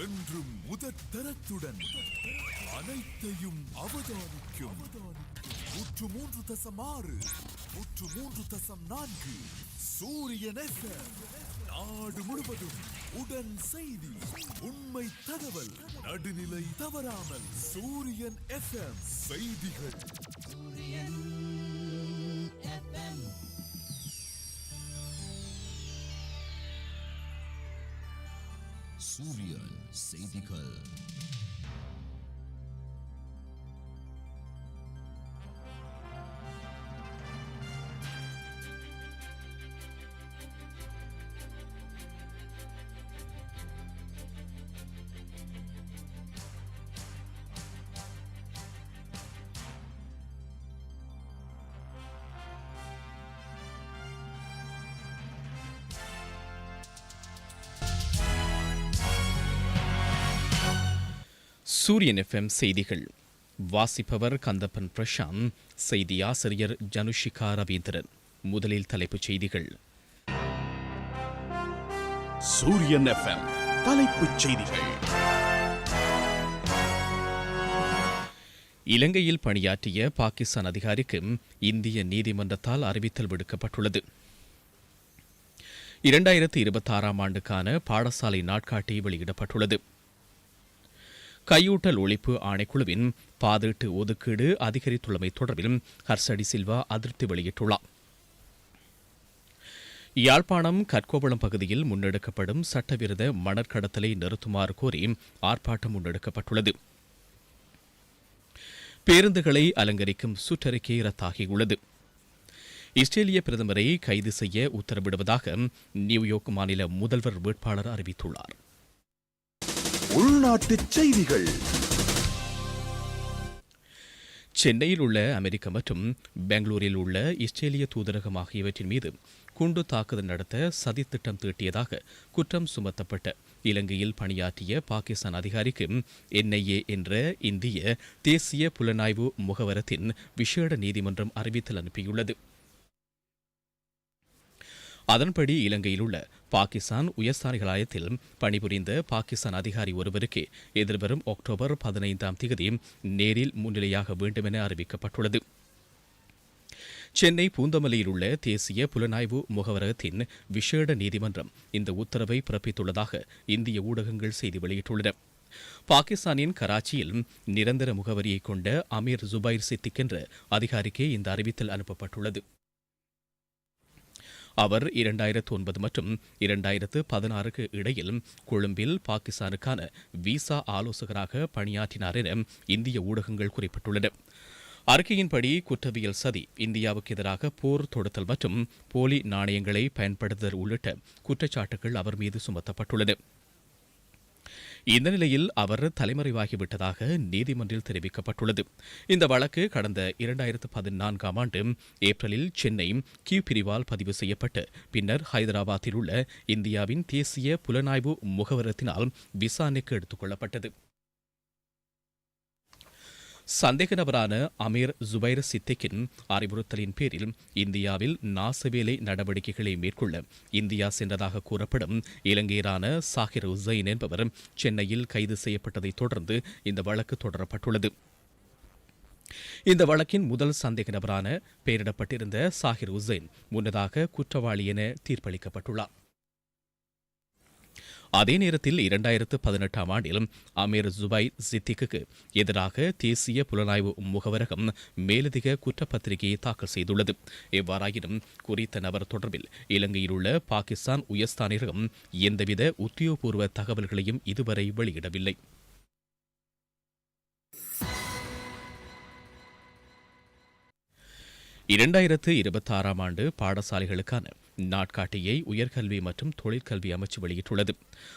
என்றும் முதற் தரத்துடன் அனைத்தையும் அவதானிக்கும் நூற்று மூன்று தசம் ஆறு நூற்று மூன்று தசம் நான்கு சூரியன் FM. நாடு முழுவதும் உடன் செய்தி உண்மை தகவல் நடுநிலை தவறாமல் சூரியன் எஃப்எம் செய்திகள் சூரியன் செய்திகள் சூரியன் எஃப்எம் செய்திகள். வாசிப்பவர் கந்தப்பன் பிரசாந்த் செய்தி ஆசிரியர் ஜனுஷிகா ரவீந்திரன். முதலில் தலைப்புச் செய்திகள். சூரியன் எஃப்எம் தலைப்புச் செய்திகள். இலங்கையில் பணியாற்றிய பாகிஸ்தான் அதிகாரிக்கு இந்திய நீதிமன்றத்தால் அறிவித்தல் விடுக்கப்பட்டுள்ளது. இரண்டாயிரத்து இருபத்தாறாம் ஆண்டுக்கான பாடசாலை நாட்காட்டி வெளியிடப்பட்டுள்ளது. கையூட்டல் ஒழிப்பு ஆணைக்குழுவின் பாதீட்டு ஒதுக்கீடு அதிகரித்துள்ளமை தொடர்பில் ஹர்ஷடி சில்வா அதிருப்தி வெளியிட்டுள்ளார். யாழ்ப்பாணம் கற்கோவளம் பகுதியில் முன்னெடுக்கப்படும் சட்டவிரோத மணற்கடத்தலை நிறுத்துமாறு கோரி ஆர்ப்பாட்டம் முன்னெடுக்கப்பட்டுள்ளது. பேருந்துகளை அலங்கரிக்கும் சுற்றறிக்கை ரத்தாகியுள்ளது. இஸ்ரேலிய பிரதமரை கைது செய்ய உத்தரவிடுவதாக நியூயார்க் மாநில முதல்வர் வேட்பாளர் அறிவித்துள்ளார். உள்நாட்டுச் செய்திகள். சென்னையில் உள்ள அமெரிக்க மற்றும் பெங்களூரில் உள்ள இஸ்ரேலிய தூதரகம் ஆகியவற்றின் மீது குண்டு தாக்குதல் நடத்த சதித்திட்டம் தீட்டியதாக குற்றம் சுமத்தப்பட்ட இலங்கையில் பணியாற்றிய பாகிஸ்தான் அதிகாரிக்கு என்ஐஏ என்ற இந்திய தேசிய புலனாய்வு முகவரத்தின் விசேட நீதிமன்றம் அறிவித்தல் அனுப்பியுள்ளது. அதன்படி இலங்கையில் உள்ள பாகிஸ்தான் உயர்ஸ்தானிகளாயத்தில் பணிபுரிந்த பாகிஸ்தான் அதிகாரி ஒருவருக்கு எதிர்வரும் அக்டோபர் பதினைந்தாம் தேதி நேரில் முன்னிலையாக வேண்டும் என அறிவிக்கப்பட்டுள்ளது. சென்னை பூந்தமல்லியில் உள்ள தேசிய புலனாய்வு முகவரகத்தின் விசேட நீதிமன்றம் இந்த உத்தரவை பிறப்பித்துள்ளதாக இந்திய ஊடகங்கள் செய்தி வெளியிட்டுள்ளன. பாகிஸ்தானின் கராச்சியில் நிரந்தர முகவரியை கொண்ட அமீர் ஜுபைர் சித்திக் என்ற அதிகாரிக்கு இந்த அறிவித்தல் அனுப்பப்பட்டுள்ளது. அவர் இரண்டாயிரத்து ஒன்பது மற்றும் இரண்டாயிரத்து பதினாறுக்கு இடையில் கொழும்பில் பாகிஸ்தானுக்கான விசா ஆலோசகராக பணியாற்றினார் என இந்திய ஊடகங்கள் குறிப்பிட்டுள்ளன. அறிக்கையின்படி குற்றவியல் சதி இந்தியாவுக்கு எதிராக போர் தொடுத்தல் மற்றும் போலி நாணயங்களை பயன்படுத்துதல் உள்ளிட்ட குற்றச்சாட்டுகள் அவர் மீது சுமத்தப்பட்டுள்ளன இந்த நிலையில் அவர் தலைமறைவாகிவிட்டதாக நீதிமன்றில் தெரிவிக்கப்பட்டுள்ளது. இந்த வழக்கு கடந்த இரண்டாயிரத்து பதினான்காம் ஆண்டு ஏப்ரலில் சென்னை கியூ பிரிவால் பதிவு செய்யப்பட்டு பின்னர் ஹைதராபாத்தில் உள்ள இந்தியாவின் தேசிய புலனாய்வு முகவரத்தினால் விசாரணைக்கு எடுத்துக் கொள்ளப்பட்டது. சந்தேக நபரான அமீர் ஜுபைர் சித்திக்கின் அறிவுறுத்தலின் பேரில் இந்தியாவில் நாசவேலை நடவடிக்கைகளை மேற்கொள்ள இந்தியா சென்றதாக கூறப்படும் இலங்கையரான சாகிர் உசைன் என்பவர் சென்னையில் கைது செய்யப்பட்டதைத் தொடர்ந்து இந்த வழக்கு தொடரப்பட்டுள்ளது. இந்த வழக்கின் முதல் சந்தேக நபரான பெயரிடப்பட்டிருந்த சாகிர் உசைன் முன்னதாக குற்றவாளி என தீர்ப்பளிக்கப்பட்டுள்ளார். அதே நேரத்தில் இரண்டாயிரத்து பதினெட்டாம் ஆண்டில் அமீர் ஜுபை சித்திக்கு எதிராக தேசிய புலனாய்வு முகவரகம் மேலதிக குற்றப்பத்திரிகையை தாக்கல் செய்துள்ளது. எவ்வாறாயினும் குறித்த நபர் தொடர்பில் இலங்கையில் உள்ள பாகிஸ்தான் உயர்ஸ்தானியகம் எந்தவித உத்தியோகபூர்வ தகவல்களையும் இதுவரை வெளியிடவில்லை. இரண்டாயிரத்து இருபத்தாறாம் ஆண்டு பாடசாலைகளுக்கான நாட்காட்டியை உயர்கல்வி மற்றும் தொழிற்கல்வி அமைச்சு வெளியிட்டுள்ளது.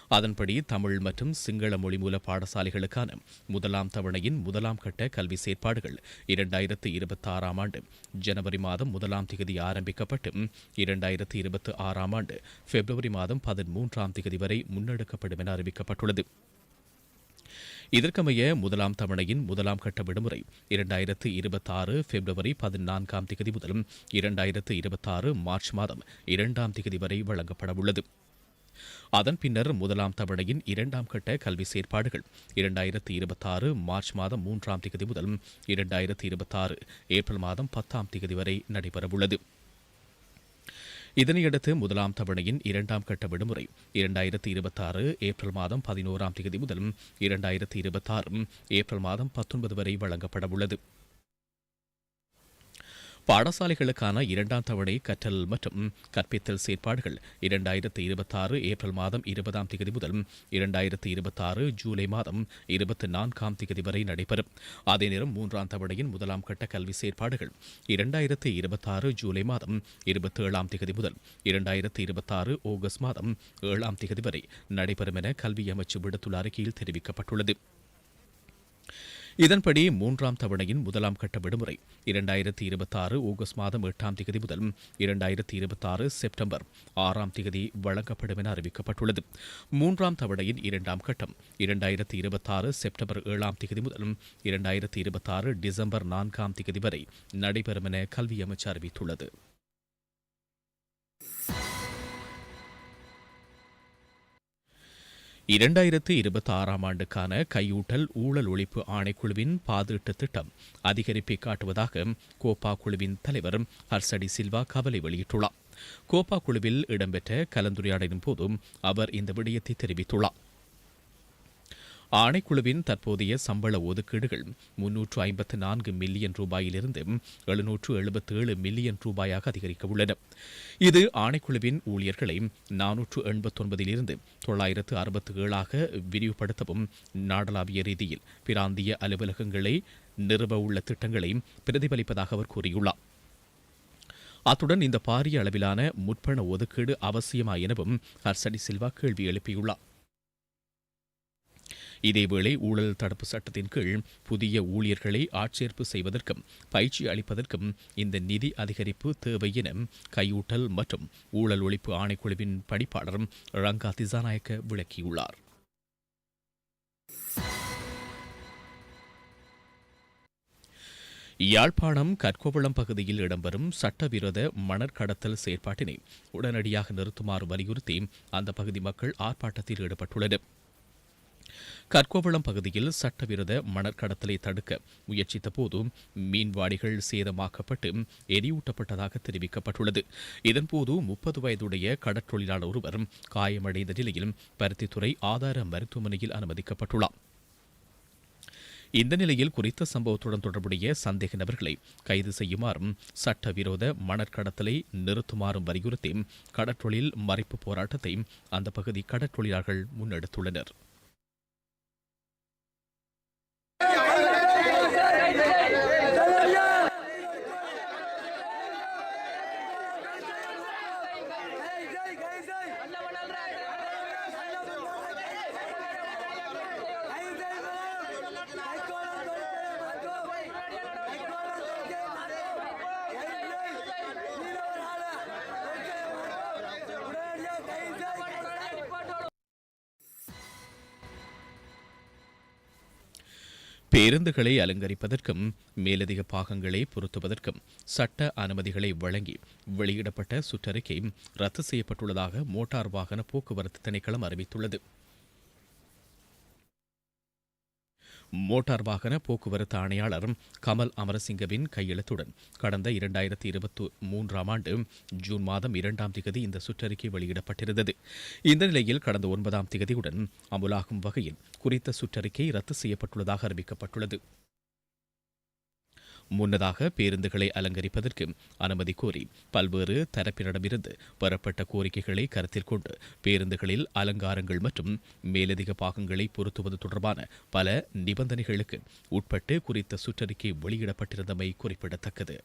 அதன்படி தமிழ் மற்றும் சிங்கள மொழி மூல பாடசாலைகளுக்கான முதலாம் தவணையின் முதலாம் கட்ட கல்வி செயற்பாடுகள் இரண்டாயிரத்து இருபத்தாறாம் ஆண்டு ஜனவரி மாதம் முதலாம் திகதி ஆரம்பிக்கப்பட்டு இரண்டாயிரத்து இருபத்தி ஆறாம் ஆண்டு பிப்ரவரி மாதம் பதிமூன்றாம் திகதி வரை முன்னெடுக்கப்படும் என அறிவிக்கப்பட்டுள்ளது. இதற்கமைய முதலாம் தவணையின் முதலாம் கட்ட விடுமுறை இரண்டாயிரத்து இருபத்தாறு பிப்ரவரி பதினான்காம் திகதி முதல் இரண்டாயிரத்து இருபத்தாறு மார்ச் மாதம் இரண்டாம் திகதி வரை வழங்கப்படவுள்ளது. அதன் பின்னர் முதலாம் தவணையின் இரண்டாம் கட்ட கல்வி செயற்பாடுகள் இரண்டாயிரத்தி இருபத்தாறு மார்ச் மாதம் மூன்றாம் திகதி முதல் இரண்டாயிரத்தி இருபத்தாறு ஏப்ரல் மாதம் பத்தாம் திகதி வரை நடைபெறவுள்ளது. இதனையடுத்து முதலாம் தவணையின் இரண்டாம் கட்ட விடுமுறை இரண்டாயிரத்தி இருபத்தாறு ஏப்ரல் மாதம் பதினோராம் தேதி முதல் இரண்டாயிரத்தி இருபத்தாறு ஏப்ரல் மாதம் பத்தொன்பது வரை வழங்கப்பட உள்ளது. பாடசாலைகளுக்கான இரண்டாம் தவணை கற்றல் மற்றும் கற்பித்தல் செயற்பாடுகள் இரண்டாயிரத்தி இருபத்தாறு ஏப்ரல் மாதம் இருபதாம் தேதி முதல் இரண்டாயிரத்தி இருபத்தாறு ஜூலை மாதம் இருபத்தி நான்காம் தேதி வரை நடைபெறும். அதே நேரம் மூன்றாம் தவணையின் முதலாம் கட்ட கல்வி செயற்பாடுகள் இரண்டாயிரத்தி இருபத்தாறு ஜூலை மாதம் இருபத்தி ஏழாம் தேதி முதல் இரண்டாயிரத்தி இருபத்தாறு ஆகஸ்ட் மாதம் ஏழாம் தேதி வரை நடைபெறும் என கல்வி அமைச்சு விடுத்துள்ள அறிக்கையில் தெரிவிக்கப்பட்டுள்ளது. இதன்படி மூன்றாம் தவணையின் முதலாம் கட்ட விடுமுறை இரண்டாயிரத்தி இருபத்தாறு ஆகஸ்ட் மாதம் எட்டாம் தேதி முதல் இரண்டாயிரத்தி இருபத்தாறு செப்டம்பர் ஆறாம் தேதி வழங்கப்படும் என அறிவிக்கப்பட்டுள்ளது. மூன்றாம் தவணையின் இரண்டாம் கட்டம் இரண்டாயிரத்தி இருபத்தாறு செப்டம்பர் ஏழாம் தேதி முதல் இரண்டாயிரத்தி இருபத்தாறு டிசம்பர் நான்காம் தேதி வரை நடைபெறும் என கல்வி அமைச்சர் அறிவித்துள்ளது. இரண்டாயிரத்து இருபத்தி ஆறாம் ஆண்டுக்கான கையூட்டல் ஊழல் ஒழிப்பு ஆணைக்குழுவின் பாதீட்டு திட்டம் அதிகரிப்பை காட்டுவதாக கோப்பா குழுவின் தலைவர் ஹர்சடி சில்வா கவலை வெளியிட்டுள்ளார். கோப்பா குழுவில் இடம்பெற்ற கலந்துரையாடலின் போதும் அவர் இந்த விடயத்தை தெரிவித்துள்ளார். ஆணைக்குழுவின் தற்போதைய சம்பள ஒதுக்கீடுகள் முன்னூற்று ஐம்பத்து நான்கு மில்லியன் ரூபாயிலிருந்து எழுநூற்று எழுபத்தேழு மில்லியன் ரூபாயாக அதிகரிக்க உள்ளன இது ஆணைக்குழுவின் ஊழியர்களை நானூற்று எண்பத்தொன்பதிலிருந்து தொள்ளாயிரத்து அறுபத்து ஏழாக விரிவுபடுத்தவும் நாடளாவிய ரீதியில் பிராந்திய அலுவலகங்களை நிறுவ உள்ள திட்டங்களை பிரதிபலிப்பதாக அவர் கூறியுள்ளார். அத்துடன் இந்த பாரிய அளவிலான முற்பண ஒதுக்கீடு அவசியமா எனவும் ஹர்சடி சில்வா கேள்வி எழுப்பியுள்ளார். இதேவேளை ஊழல் தடுப்பு சட்டத்தின் கீழ் புதிய ஊழியர்களை ஆட்சேர்ப்பு செய்வதற்கும் பயிற்சி அளிப்பதற்கும் இந்த நிதி அதிகரிப்பு தேவை என கையூட்டல் மற்றும் ஊழல் ஒழிப்பு ஆணைக்குழுவின் படிப்பாளர் ரங்கா திசாநாயக்க விளக்கியுள்ளார். யாழ்ப்பாணம் கற்கோவளம் பகுதியில் இடம்பெறும் சட்டவிரோத மணற்கடத்தல் செயற்பாட்டினை உடனடியாக நிறுத்துமாறு வலியுறுத்தி அந்த பகுதி மக்கள் ஆர்ப்பாட்டத்தில் ஈடுபட்டுள்ளனர். கற்கோவளம் பகுதியில் சட்டவிரோத மணற்கடத்தலை தடுக்க முயற்சித்த போது மீன்வாடிகள் சேதமாக்கப்பட்டு எரியூட்டப்பட்டதாக தெரிவிக்கப்பட்டுள்ளது. இதன்போது முப்பது வயதுடைய கடற்றொழிலாளர் ஒருவர் காயமடைந்த நிலையில் பருத்தித்துறை ஆதார மருத்துவமனையில் அனுமதிக்கப்பட்டுள்ளார். இந்த நிலையில் குறித்த சம்பவத்துடன் தொடர்புடைய சந்தேக நபர்களை கைது செய்யுமாறும் சட்டவிரோத மணற்கடத்தலை நிறுத்துமாறும் வலியுறுத்தி கடற்றொழில் மறைப்பு போராட்டத்தை அந்த பகுதி கடற்றொழிலாளர்கள் முன்னெடுத்துள்ளனர். பேருந்துகளை அலங்கரிப்பதற்கும் மேலதிக பாகங்களை பொருத்துவதற்கும் சட்ட அனுமதிகளை வழங்கி வெளியிடப்பட்ட சுற்றறிக்கை ரத்து செய்யப்பட்டுள்ளதாக மோட்டார் வாகன போக்குவரத்து திணைக்களம் அறிவித்துள்ளது. மோட்டார் வாகன போக்குவரத்து ஆணையாளர் கமல் அமரசிங்கவின் கையெழுத்துடன் கடந்த இரண்டாயிரத்தி இருபத்தி மூன்றாம் ஆண்டு ஜூன் மாதம் இரண்டாம் திகதி இந்த சுற்றறிக்கை வெளியிடப்பட்டிருந்தது. இந்த நிலையில் கடந்த ஒன்பதாம் திகதியுடன் அமுலாகும் வகையில் குறித்த சுற்றறிக்கை ரத்து செய்யப்பட்டுள்ளதாக அறிவிக்கப்பட்டுள்ளது. முன்னதாக பேருந்துகளை அலங்கரிப்பதற்கு அனுமதி கோரி பல்வேறு தரப்பினரிடமிருந்து பெறப்பட்ட கோரிக்கைகளை கருத்தில் கொண்டு பேருந்துகளில் அலங்காரங்கள் மற்றும் மேலதிக பாகங்களை பொருத்துவது தொடர்பான பல நிபந்தனைகளுக்கு உட்பட்டு குறித்த சுற்றறிக்கை வெளியிடப்பட்டிருந்தமை குறிப்பிடத்தக்கது.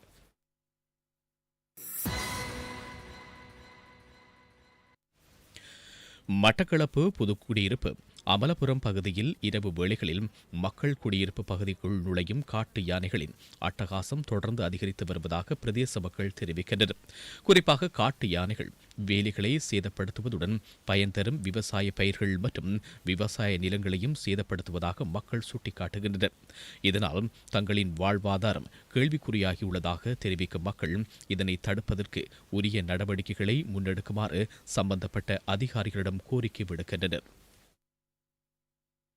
மட்டக்களப்பு புதுக்குடியிருப்பு அமலபுரம் பகுதியில் இரவு வேளைகளில் மக்கள் குடியிருப்பு பகுதிக்குள் நுழையும் காட்டு யானைகளின் அட்டகாசம் தொடர்ந்து அதிகரித்து வருவதாக பிரதேச மக்கள் தெரிவிக்கின்றனர். குறிப்பாக காட்டு யானைகள் வேலிகளை சேதப்படுத்துவதுடன் பயன் தரும் விவசாய பயிர்கள் மற்றும் விவசாய நிலங்களையும் சேதப்படுத்துவதாக மக்கள் சுட்டிக்காட்டுகின்றனர். இதனால் தங்களின் வாழ்வாதாரம் கேள்விக்குறியாகியுள்ளதாக தெரிவிக்கும் மக்கள் இதனை தடுப்பதற்கு உரிய நடவடிக்கைகளை முன்னெடுக்குமாறு சம்பந்தப்பட்ட அதிகாரிகளிடம் கோரிக்கை விடுக்கின்றனர்.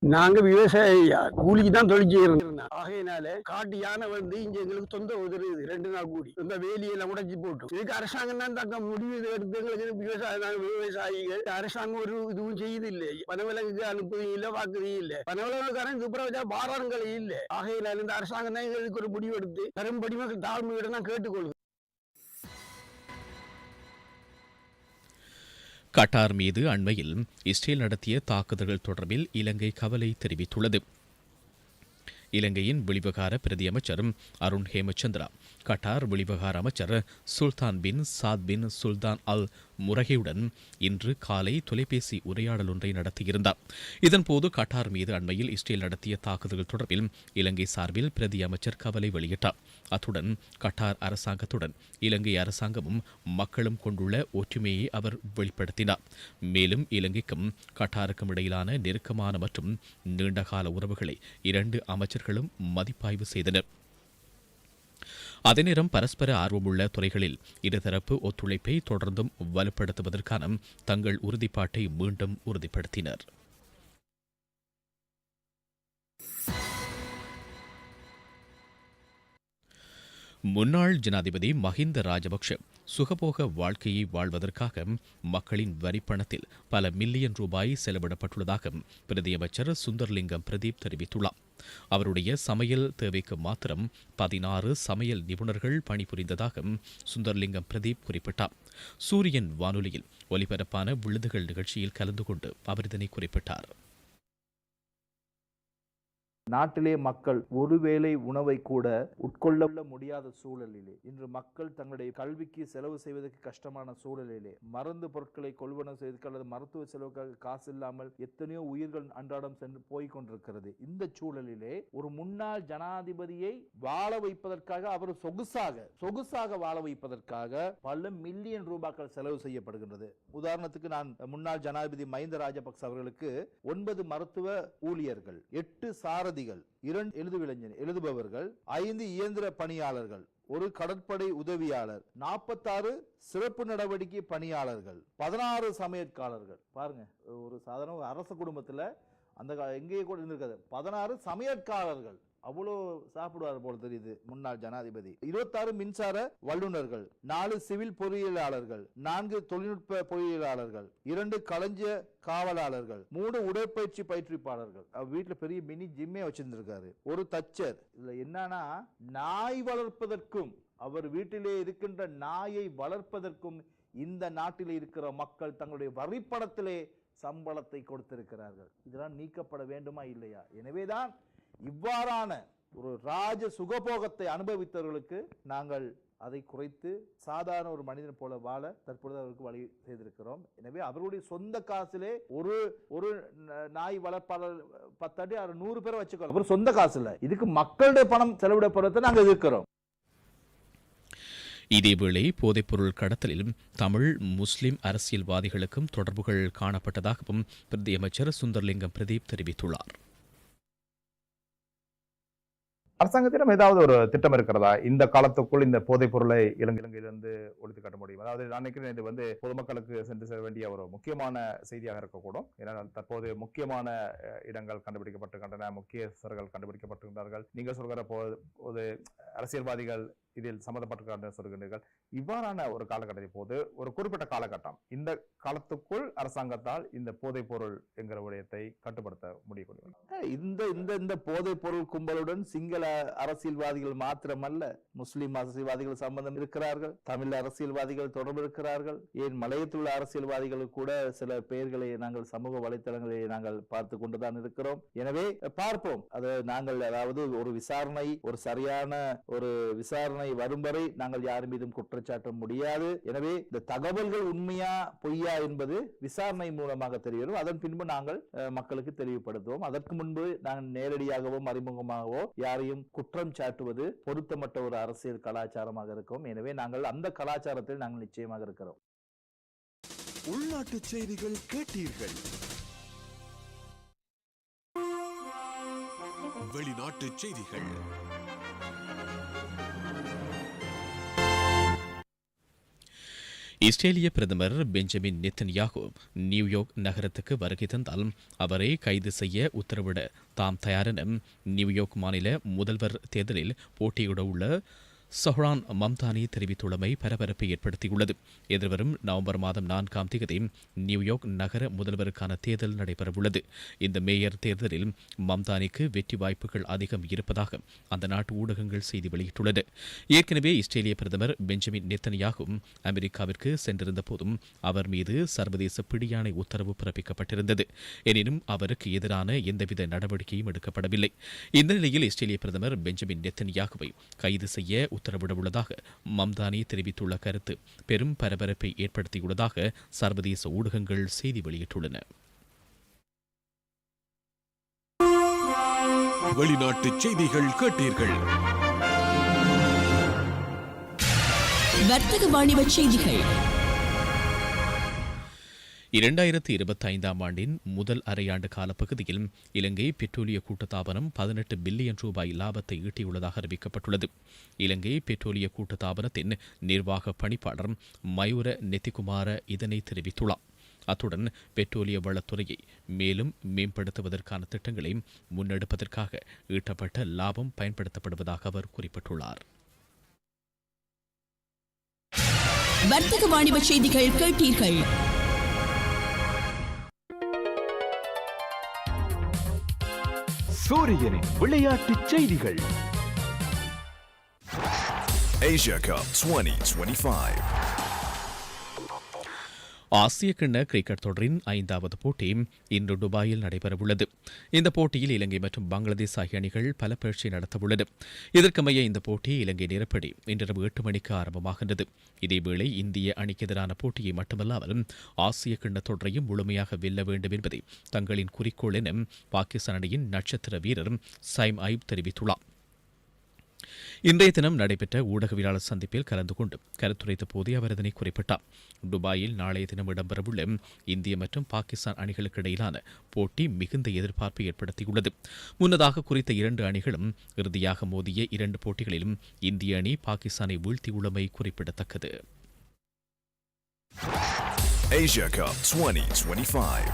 நாங்க விவசாய கூலிக்கு தான் தொழில் செய்யறோம் ஆகையினால காட்டு யானை வந்து இங்க எங்களுக்கு தொந்த உதறுது ரெண்டு நாள் கூடி. இந்த வேலியெல்லாம் உடைச்சி போட்டு. இதுக்கு அரசாங்கம் தான் தக்க முடிவு எடுத்து எங்களுக்கு விவசாய நாங்க விவசாயிகள். அரசாங்கம் ஒரு இதுவும் செய்யுது இல்லை பனவிலங்குக்கு அனுப்புவதும் இல்லை வாக்குறதும் இல்லை பனவிலங்குக்காரன் துப்புரவச்சா பாராளுங்கள் இல்லை. ஆகையினால இந்த அரசாங்கம் தான் எங்களுக்கு ஒரு முடிவு எடுத்து பெரும்படி மக்கள் தாழ்மையிடம் நான் கேட்டுக்கொள்கிறேன். கட்டார் மீது அண்மையில் இஸ்ரேல் நடத்திய தாக்குதல்கள் தொடர்பில் இலங்கை கவலை தெரிவித்துள்ளது. இலங்கையின் வெளிவகார பிரதியமைச்சர் அருண் ஹேமச்சந்திரா கட்டார் வெளிவகார அமைச்சர் சுல்தான் பின் சாத் பின் சுல்தான் அல் முரகையுடன் இன்று காலை தொலைபேசி உரையாடல் ஒன்றை நடத்தியிருந்தார். இதன்போது கட்டார் மீது அண்மையில் இஸ்ரேல் நடத்திய தாக்குதல்கள் தொடர்பில் இலங்கை சார்பில் பிரதி அமைச்சர் கவலை வெளியிட்டார். அத்துடன் கட்டார் அரசாங்கத்துடன் இலங்கை அரசாங்கமும் மக்களும் கொண்டுள்ள ஒற்றுமையை அவர் வெளிப்படுத்தினார். மேலும் இலங்கைக்கும் கட்டாருக்கும் இடையிலான நெருக்கமான மற்றும் நீண்டகால உறவுகளை இரண்டு அமைச்சர்களும் மதிப்பாய்வு செய்தனர். அதேநேரம் பரஸ்பர ஆர்வமுள்ள துறைகளில் இருதரப்பு ஒத்துழைப்பை தொடர்ந்தும் வலுப்படுத்துவதற்கான தங்கள் உறுதிப்பாட்டை மீண்டும் உறுதிப்படுத்தினர். முன்னாள் ஜனாதிபதி மஹிந்த ராஜபக்ஷ சுகபோக வாழ்க்கையை வாழ்வதற்காக மக்களின் வரிப்பணத்தில் பல மில்லியன் ரூபாய் செலவிடப்பட்டுள்ளதாக பிரதியமைச்சர் சுந்தர்லிங்கம் பிரதீப் தெரிவித்துள்ளார். அவருடைய சமையல் தேவைக்கு மாத்திரம் பதினாறு சமையல் நிபுணர்கள் பணிபுரிந்ததாக சுந்தர்லிங்கம் பிரதீப் குறிப்பிட்டார். சூரியன் வானொலியில் ஒலிபரப்பான விழுதுகள் நிகழ்ச்சியில் கலந்து கொண்டு அவர் இதனை குறிப்பிட்டார். நாட்டிலே மக்கள் ஒருவேளை உணவை கூட உட்கொள்ள முடியாத சூழலிலே இன்று மக்கள் தங்களுடைய கல்விக்கு செலவு செய்வதற்கு கஷ்டமான சூழலிலே மருந்து பொருட்களை கொள்வனம் செய்வதற்கு அல்லது மருத்துவ செலவுக்காக காசு இல்லாமல் எத்தனையோ உயிர்கள் அன்றாடம் சென்று போய் கொண்டிருக்கிறது. இந்த சூழலிலே ஒரு முன்னாள் ஜனாதிபதியை வாழ வைப்பதற்காக அவர் சொகுசாக சொகுசாக வாழ வைப்பதற்காக பல மில்லியன் ரூபாய்கள் செலவு செய்யப்படுகின்றது. உதாரணத்துக்கு நான் முன்னாள் ஜனாதிபதி மஹிந்த ராஜபக்ச அவர்களுக்கு ஒன்பது மருத்துவ ஊழியர்கள் எட்டு சார சாரதிகள் இரண்டு எழுதுவிளைஞர் எழுதுபவர்கள் ஐந்து இயந்திர பணியாளர்கள் ஒரு கடற்படை உதவியாளர் நாற்பத்தாறு சிறப்பு நடவடிக்கை பணியாளர்கள் பதினாறு சமையற்காரர்கள். பாருங்க ஒரு சாதாரண அரச குடும்பத்தில் அந்த எங்கேயே கூட இருந்திருக்காது. பதினாறு சமையற்காரர்கள். அவ்வளோ சாப்பிடுவார் போல தெரியுது முன்னாள் ஜனாதிபதி. இருபத்தாறு மின்சார வல்லுநர்கள் நாலு சிவில் பொறியியலாளர்கள் நான்கு தொழில்நுட்ப பொறியியலாளர்கள் இரண்டு களஞ்சிய காவலாளர்கள் மூணு உடற்பயிற்சி பயிற்றுவிப்பாளர்கள். அவர் வீட்டில் பெரிய மினி ஜிம்மே வச்சிருந்திருக்காரு. ஒரு தச்சர். இதுல என்னன்னா நாய் வளர்ப்பதற்கும் அவர் வீட்டிலே இருக்கின்ற நாயை வளர்ப்பதற்கும் இந்த நாட்டில் இருக்கிற மக்கள் தங்களுடைய வரிப்படத்திலே சம்பளத்தை கொடுத்திருக்கிறார்கள். இதெல்லாம் நீக்கப்பட வேண்டுமா இல்லையா? எனவேதான் இவ்வாறான ஒரு ராஜ சுகபோகத்தை அனுபவித்தவர்களுக்கு நாங்கள் அதை குறைத்து சாதாரண ஒரு மனிதன் போல வாழ தற்பொழுது அவருக்கு வழி செய்திருக்கிறோம். எனவே அவருடைய சொந்த காசிலே ஒரு ஒரு ந- நாய் வளர்ப்பாளர் பத்தடி அவர் நூறு பேரை வச்சுக்கணும் அவர் சொந்த காசுல இதுக்கு மக்களுடைய பணம் செலவிடப்படுறதை நாங்கள் எதிர்க்கிறோம். இதேவேளை போதைப்பொருள் கடத்தலிலும் தமிழ் முஸ்லிம் அரசியல்வாதிகளுக்கும் தொடர்புகள் காணப்பட்டதாகவும் பிரதியமைச்சர் சுந்தர்லிங்கம் பிரதீப் தெரிவித்துள்ளார். அரசாங்கத்திடம் ஏதாவது ஒரு திட்டம் இருக்கிறதா? இந்த காலத்துக்குள் இந்த போதைப் பொருளை இலங்கை இலங்கையிலிருந்து ஒழித்து கட்ட முடியும். அதாவது நான் நினைக்கிறேன் இது வந்து பொதுமக்களுக்கு சென்று சேர வேண்டிய ஒரு முக்கியமான செய்தியாக இருக்கக்கூடும். ஏன்னா தற்போது முக்கியமான இடங்கள் கண்டுபிடிக்கப்பட்டிருக்கின்றன முக்கியஸ்தர்கள் கண்டுபிடிக்கப்பட்டிருக்கிறார்கள் நீங்கள் சொல்கிற போது போது அரசியல்வாதிகள் இதில் சம்பந்தப்பட்டிருக்கிறார்கள் சொல்கின்றீர்கள் இவ்வாறான ஒரு காலகட்டத்தை போது ஒரு குறிப்பிட்ட காலகட்டம் இந்த காலத்துக்குள் அரசாங்கத்தால் இந்த போதைப் பொருள் என்கிற விடயத்தை கட்டுப்படுத்த முடியக்கூடிய இந்த இந்த இந்த போதைப் பொருள் கும்பலுடன் சிங்கள அரசியல்வாதிகள் மாத்திரமல்ல முஸ்லிம் அரசியல்வாதிகள் சம்பந்தம் இருக்கிறார்கள் தமிழ் அரசியல்வாதிகள் தொடர்பு இருக்கிறார்கள். ஏன் மலையத்துள்ள அரசியல்வாதிகள் கூட சில பெயர்களை நாங்கள் சமூக வலைத்தளங்களை நாங்கள் பார்த்து கொண்டுதான் இருக்கிறோம். எனவே பார்ப்போம். அது நாங்கள் அதாவது ஒரு விசாரணை ஒரு சரியான ஒரு விசாரணை வரும் வரை நாங்கள் யார் மீதும் குற்றச்சாட்ட முடியாது. எனவே இந்த தகவல்கள் உண்மையா பொய்யா என்பது விசாரணை மூலமாக தெரிய அதன் பின்பு நாங்கள் மக்களுக்கு தெளிவுபடுத்துவோம். அதற்கு முன்பு நாங்கள் நேரடியாகவோ மறைமுகமாகவோ யாரையும் குற்றம் சாட்டுவது பொருத்தமற்ற ஒரு அரசியல் கலாச்சாரமாக இருக்கும். எனவே நாங்கள் அந்த கலாச்சாரத்தில் நாங்கள் நிச்சயமாக இருக்கிறோம். உள்நாட்டு செய்திகள் கேட்டீர்கள். வெளிநாட்டு செய்திகள். இஸ்ரேலிய பிரதமர் பெஞ்சமின் நெத்தன்யாகு நியூயோர்க் நகரத்துக்கு வருகை தந்தால் அவரை கைது செய்ய உத்தரவிட தாம் தயாரென நியூயோர்க் மாநில முதல்வர் தேர்தலில் போட்டியிட உள்ள சஹ்ரான் மம்தானி தெரிவித்துள்ளமை பரபரப்பை ஏற்படுத்தியுள்ளது. எதிர்வரும் நவம்பர் மாதம் நான்காம் தேதி நியூயார்க் நகர முதல்வருக்கான தேர்தல் நடைபெறவுள்ளது. இந்த மேயர் தேர்தலில் மம்தானிக்கு வெற்றி வாய்ப்புகள் அதிகம் இருப்பதாக அந்த நாட்டு ஊடகங்கள் செய்தி வெளியிட்டுள்ளன ஏற்கனவே இஸ்ரேலிய பிரதமர் பெஞ்சமின் நெத்தனியாகும் அமெரிக்காவிற்கு சென்றிருந்த போதும் அவர் மீது சர்வதேச பிடியாணை உத்தரவு பிறப்பிக்கப்பட்டிருந்தது. எனினும் அவருக்கு எதிரான எந்தவித நடவடிக்கையும் எடுக்கப்படவில்லை. இந்த நிலையில் இஸ்ரேலிய பிரதமர் பெஞ்சமின் நெத்தனியாகுவை கைது செய்ய உத்தரவிடவுள்ளதாக மம்தானி தெரிவித்துள்ள கருத்து. பெரும் பரபரப்பை ஏற்படுத்தியுள்ளதாக சர்வதேச ஊடகங்கள் செய்தி வெளியிட்டுள்ளன. வெளிநாட்டு செய்திகள் கேட்டீர்கள். வர்த்தக வாணிப செய்திகள். இரண்டாயிரத்தி இருபத்தி ஐந்தாம் ஆண்டின் முதல் அரையாண்டு காலப்பகுதியில் இலங்கை பெட்ரோலிய கூட்டுத்தாபனம் பதினெட்டு பில்லியன் ரூபாய் லாபத்தை ஈட்டியுள்ளதாக அறிவிக்கப்பட்டுள்ளது. இலங்கை பெட்ரோலிய கூட்டத்தாபனத்தின் நிர்வாக பணிப்பாளர் மயூர நெத்திகுமார இதனை தெரிவித்துள்ளார். அத்துடன் பெட்ரோலிய வளத்துறையை மேலும் மேம்படுத்துவதற்கான திட்டங்களை முன்னெடுப்பதற்காக ஈட்டப்பட்ட லாபம் பயன்படுத்தப்படுவதாக அவர் குறிப்பிட்டுள்ளார். வர்த்தக வாணிப செய்திகள் கேட்டீர்கள். சூரியனின் விளையாட்டுச் செய்திகள் Asia Cup 2025. ஆசிய கிண்ண கிரிக்கெட் தொடரின் ஐந்தாவது போட்டி இன்று துபாயில் நடைபெறவுள்ளது. இந்த போட்டியில் இலங்கை மற்றும் பங்களாதேஷ் ஆகிய அணிகள் பல பயிற்சி நடத்தவுள்ளது. இதற்கமைய இந்த போட்டி இலங்கை நேரப்படி இன்றிரவு எட்டு மணிக்கு ஆரம்பமாகின்றது. இதேவேளை இந்திய அணிக்கு எதிரான போட்டியை மட்டுமல்லாமல் ஆசிய கிண்ண தொடரையும் முழுமையாக வெல்ல வேண்டும் என்பதை தங்களின் குறிக்கோள் என பாகிஸ்தான் அணியின் நட்சத்திர வீரர் சைம் ஐப் தெரிவித்துள்ளார். இன்றைய தினம் நடைபெற்ற ஊடகவியலாளர் சந்திப்பில் கலந்து கொண்டு கருத்துரைத்த போதே அவர் இதனை குறிப்பிட்டார். துபாயில் நாளைய தினம் இடம்பெறவுள்ள இந்திய மற்றும் பாகிஸ்தான் அணிகளுக்கு இடையிலான போட்டி மிகுந்த எதிர்பார்ப்பை ஏற்படுத்தியுள்ளது. முன்னதாக குறித்த இரண்டு அணிகளும் இறுதியாக மோதிய இரண்டு போட்டிகளிலும் இந்திய அணி பாகிஸ்தானை வீழ்த்தியுள்ளமை குறிப்பிடத்தக்கது. Asia Cup 2025.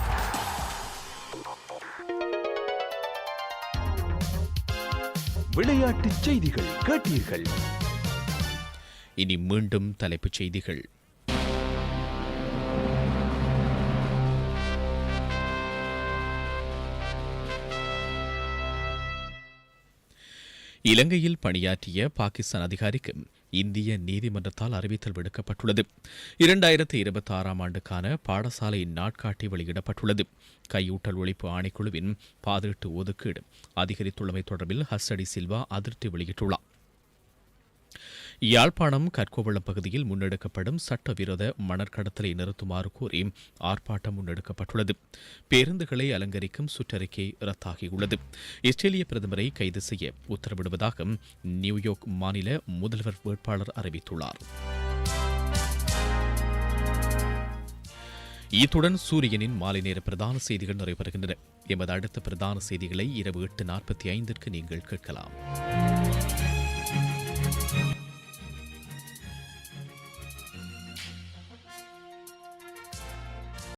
விளையாட்டுச் செய்திகள் கேட்டீர்கள். இனி மீண்டும் தலைப்புச் செய்திகள். இலங்கையில் பணியாற்றிய பாகிஸ்தான் அதிகாரிக்கு இந்திய நீதிமன்றத்தால் அறிவித்தல் விடுக்கப்பட்டுள்ளது. இரண்டாயிரத்தி இருபத்தி ஆறாம் ஆண்டுக்கான பாடசாலை நாட்காட்டி வெளியிடப்பட்டுள்ளது. கையூட்டல் ஒழிப்பு ஆணைக்குழுவின் பாதீட்டு ஒதுக்கீடு அதிகரித்துள்ளமை தொடர்பில் ஹஸ்டடி சில்வா அதிருப்தி வெளியிட்டுள்ளார். யாழ்ப்பாணம் கற்கோவளம் பகுதியில் முன்னெடுக்கப்படும் சட்டவிரோத மணற்கடத்தலை நிறுத்துமாறு கோரி ஆர்ப்பாட்டம் முன்னெடுக்கப்பட்டுள்ளது. பேருந்துகளை அலங்கரிக்கும் சுற்றறிக்கை ரத்தாகியுள்ளது. இஸ்ரேலிய பிரதமரை கைது செய்ய உத்தரவிடுவதாக நியூயார்க் மாநில முதல்வர் வேட்பாளர் அறிவித்துள்ளார். இத்துடன் சூரியனின் மாலை நேர பிரதான செய்திகள் நிறைவருகின்றன எமது அடுத்த பிரதான செய்திகளை இரவு எட்டு நாற்பத்தி ஐந்திற்கு நீங்கள் கேட்கலாம்.